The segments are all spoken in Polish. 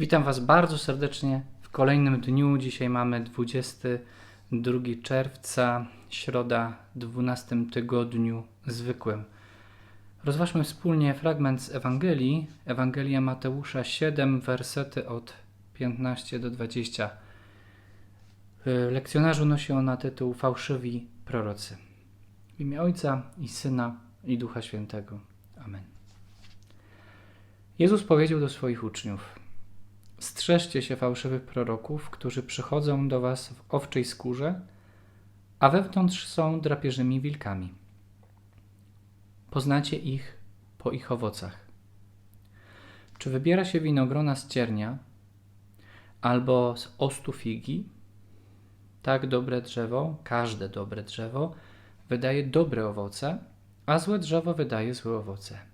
Witam Was bardzo serdecznie w kolejnym dniu. Dzisiaj mamy 22 czerwca, środa, 12 tygodniu zwykłym. Rozważmy wspólnie fragment z Ewangelii, Ewangelia Mateusza 7, wersety od 15 do 20. W lekcjonarzu nosi ona tytuł Fałszywi prorocy. W imię Ojca i Syna i Ducha Świętego. Amen. Jezus powiedział do swoich uczniów: Strzeżcie się fałszywych proroków, którzy przychodzą do was w owczej skórze, a wewnątrz są drapieżnymi wilkami. Poznacie ich po ich owocach. Czy wybiera się winogrona z ciernia albo z ostu figi? Tak dobre drzewo, każde dobre drzewo, wydaje dobre owoce, a złe drzewo wydaje złe owoce.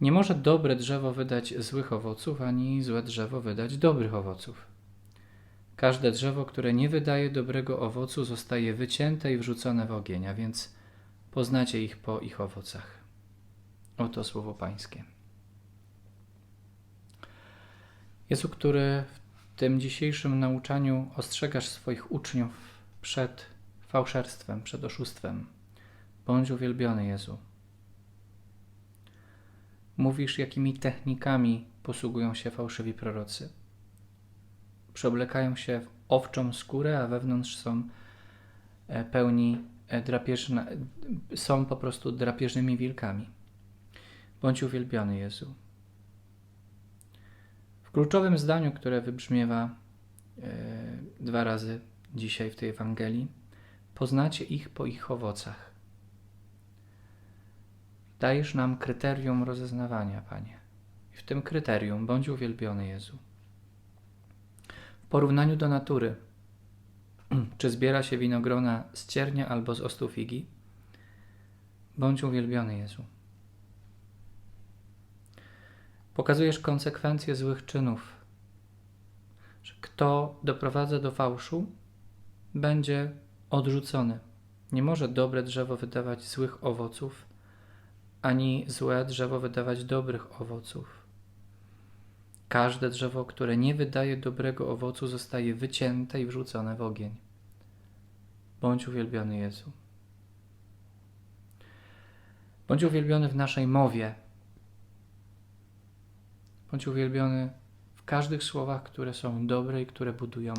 Nie może dobre drzewo wydać złych owoców, ani złe drzewo wydać dobrych owoców. Każde drzewo, które nie wydaje dobrego owocu, zostaje wycięte i wrzucone w ogień, a więc poznacie ich po ich owocach. Oto słowo Pańskie. Jezu, który w tym dzisiejszym nauczaniu ostrzegasz swoich uczniów przed fałszerstwem, przed oszustwem. Bądź uwielbiony, Jezu. Mówisz, jakimi technikami posługują się fałszywi prorocy. Przeoblekają się w owczą skórę, a wewnątrz są e, pełni e, drapieżna, są po prostu drapieżnymi wilkami. Bądź uwielbiony, Jezu. W kluczowym zdaniu, które wybrzmiewa e, dwa razy dzisiaj w tej Ewangelii, poznacie ich po ich owocach. Dajesz nam kryterium rozeznawania, Panie. I w tym kryterium bądź uwielbiony Jezu. W porównaniu do natury, czy zbiera się winogrona z ciernia albo z ostu figi, bądź uwielbiony Jezu. Pokazujesz konsekwencje złych czynów, kto doprowadza do fałszu, będzie odrzucony. Nie może dobre drzewo wydawać złych owoców, ani złe drzewo wydawać dobrych owoców. Każde drzewo, które nie wydaje dobrego owocu, zostaje wycięte i wrzucone w ogień. Bądź uwielbiony Jezu. Bądź uwielbiony w naszej mowie. Bądź uwielbiony w każdych słowach, które są dobre i które budują.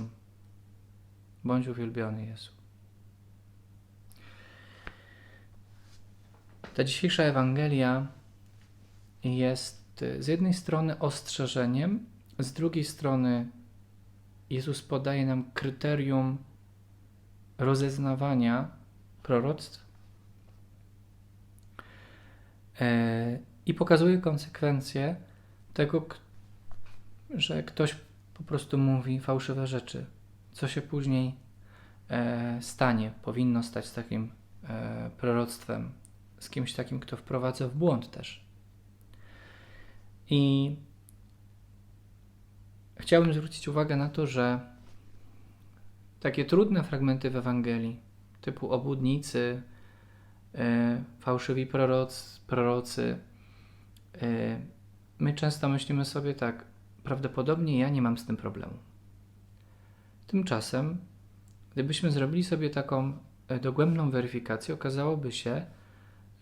Bądź uwielbiony Jezu. Ta dzisiejsza Ewangelia jest y, z jednej strony ostrzeżeniem, z drugiej strony Jezus podaje nam kryterium rozeznawania proroctw e, i pokazuje konsekwencje tego, że ktoś po prostu mówi fałszywe rzeczy, co się później e, stanie, powinno stać z takim e, proroctwem z kimś takim, kto wprowadza w błąd też. I chciałbym zwrócić uwagę na to, że takie trudne fragmenty w Ewangelii, typu obłudnicy, yy, fałszywi prorocy, prorocy yy, my często myślimy sobie tak, prawdopodobnie ja nie mam z tym problemu. Tymczasem, gdybyśmy zrobili sobie taką e, dogłębną weryfikację, okazałoby się,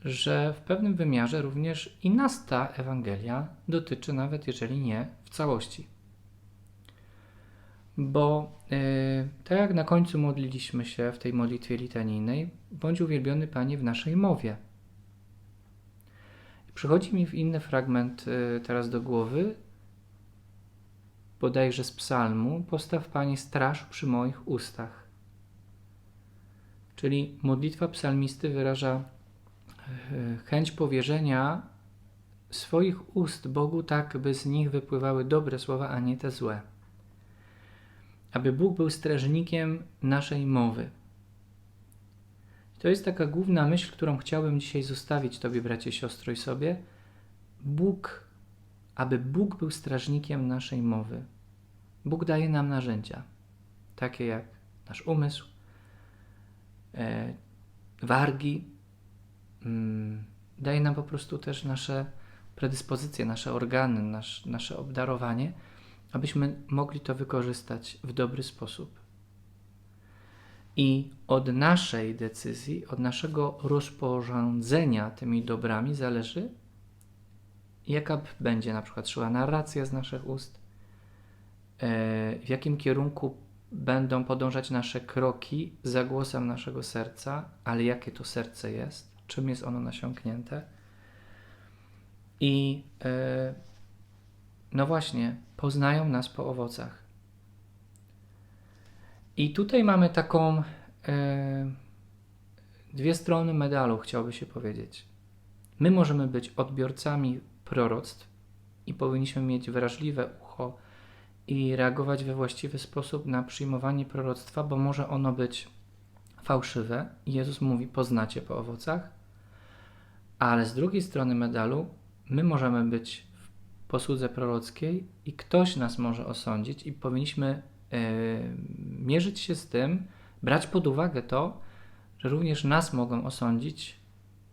że w pewnym wymiarze również i nas ta Ewangelia dotyczy, nawet jeżeli nie w całości. Bo yy, tak jak na końcu modliliśmy się w tej modlitwie litanijnej, bądź uwielbiony Panie w naszej mowie. Przychodzi mi w inny fragment yy, teraz do głowy, bodajże z psalmu, postaw Panie straż przy moich ustach. Czyli modlitwa psalmisty wyraża chęć powierzenia swoich ust Bogu tak, by z nich wypływały dobre słowa, a nie te złe. Aby Bóg był strażnikiem naszej mowy. To jest taka główna myśl, którą chciałbym dzisiaj zostawić Tobie, bracie, siostro i sobie. Bóg, aby Bóg był strażnikiem naszej mowy. Bóg daje nam narzędzia, takie jak nasz umysł, e, wargi, daje nam po prostu też nasze predyspozycje, nasze organy, nasz, nasze obdarowanie, abyśmy mogli to wykorzystać w dobry sposób. I od naszej decyzji, od naszego rozporządzenia tymi dobrami zależy, jaka będzie na przykład szła narracja z naszych ust, e, w jakim kierunku będą podążać nasze kroki za głosem naszego serca, ale jakie to serce jest, czym jest ono nasiąknięte. I e, no właśnie, poznają nas po owocach. I tutaj mamy taką e, dwie strony medalu, chciałby się powiedzieć. My możemy być odbiorcami proroctw i powinniśmy mieć wrażliwe ucho i reagować we właściwy sposób na przyjmowanie proroctwa, bo może ono być fałszywe. Jezus mówi: Poznacie po owocach. Ale z drugiej strony medalu, my możemy być w posłudze prorockiej i ktoś nas może osądzić, i powinniśmy e, mierzyć się z tym, brać pod uwagę to, że również nas mogą osądzić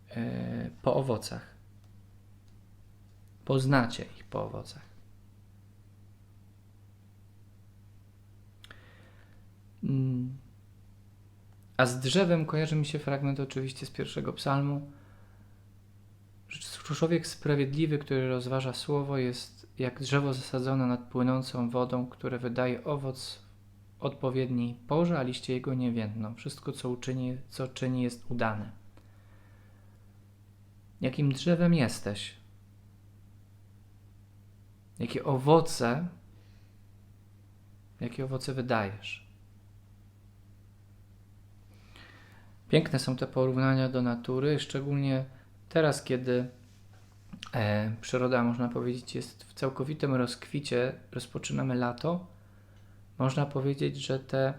e, po owocach. Poznacie ich po owocach. Mm. A z drzewem kojarzy mi się fragment oczywiście z pierwszego psalmu. Człowiek sprawiedliwy, który rozważa słowo, jest jak drzewo zasadzone nad płynącą wodą, które wydaje owoc w odpowiedniej porze, a liście jego nie więdną. Wszystko, co uczyni, co czyni, jest udane. Jakim drzewem jesteś? Jakie owoce, jakie owoce wydajesz? Piękne są te porównania do natury, szczególnie teraz, kiedy e, przyroda, można powiedzieć, jest w całkowitym rozkwicie, rozpoczynamy lato. Można powiedzieć, że te,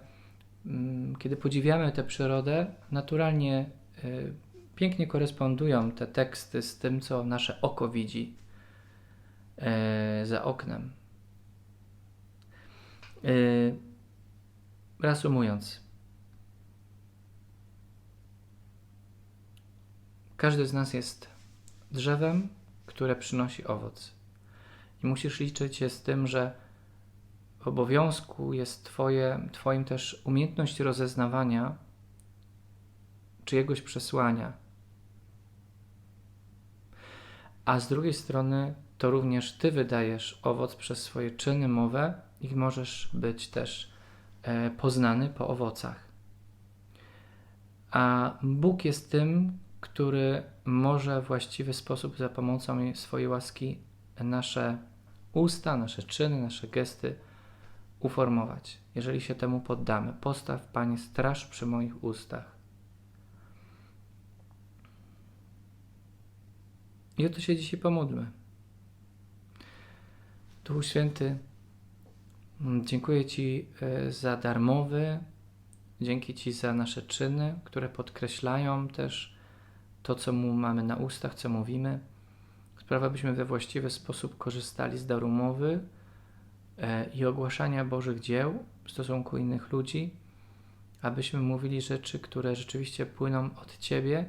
mm, kiedy podziwiamy tę przyrodę, naturalnie e, pięknie korespondują te teksty z tym, co nasze oko widzi e, za oknem. E, reasumując, każdy z nas jest drzewem, które przynosi owoc. I musisz liczyć się z tym, że w obowiązku jest twoje, Twoim też umiejętność rozeznawania czyjegoś przesłania. A z drugiej strony to również Ty wydajesz owoc przez swoje czyny, mowę i możesz być też e, poznany po owocach. A Bóg jest tym, który może w właściwy sposób za pomocą swojej łaski nasze usta, nasze czyny, nasze gesty uformować, jeżeli się temu poddamy. Postaw, Panie, straż przy moich ustach. I o to się dzisiaj pomódlmy. Duchu Święty, dziękuję Ci e, za darmowy, dzięki Ci za nasze czyny, które podkreślają też to, co mu mamy na ustach, co mówimy. Sprawa, byśmy we właściwy sposób korzystali z daru mowy e, i ogłaszania Bożych dzieł w stosunku innych ludzi, abyśmy mówili rzeczy, które rzeczywiście płyną od Ciebie,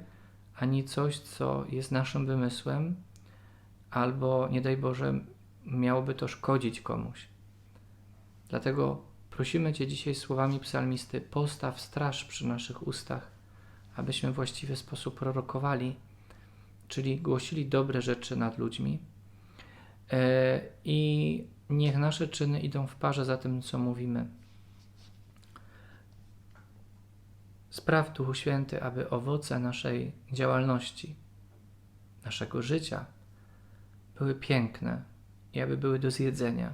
a nie coś, co jest naszym wymysłem, albo nie daj Boże, miałoby to szkodzić komuś. Dlatego prosimy Cię dzisiaj słowami psalmisty: postaw straż przy naszych ustach, abyśmy właściwy sposób prorokowali, czyli głosili dobre rzeczy nad ludźmi. E, I niech nasze czyny idą w parze za tym, co mówimy. Spraw, Duchu Święty, aby owoce naszej działalności, naszego życia były piękne i aby były do zjedzenia,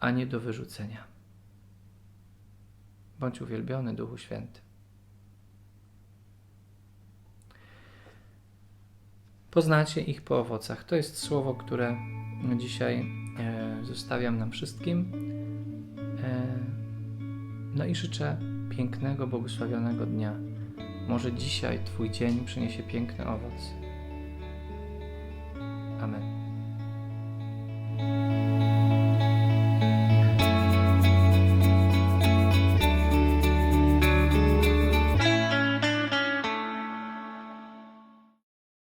a nie do wyrzucenia. Bądź uwielbiony, Duchu Święty. Poznacie ich po owocach. To jest słowo, które dzisiaj e, zostawiam nam wszystkim. E, no i życzę pięknego, błogosławionego dnia. Może dzisiaj Twój dzień przyniesie piękny owoc. Amen.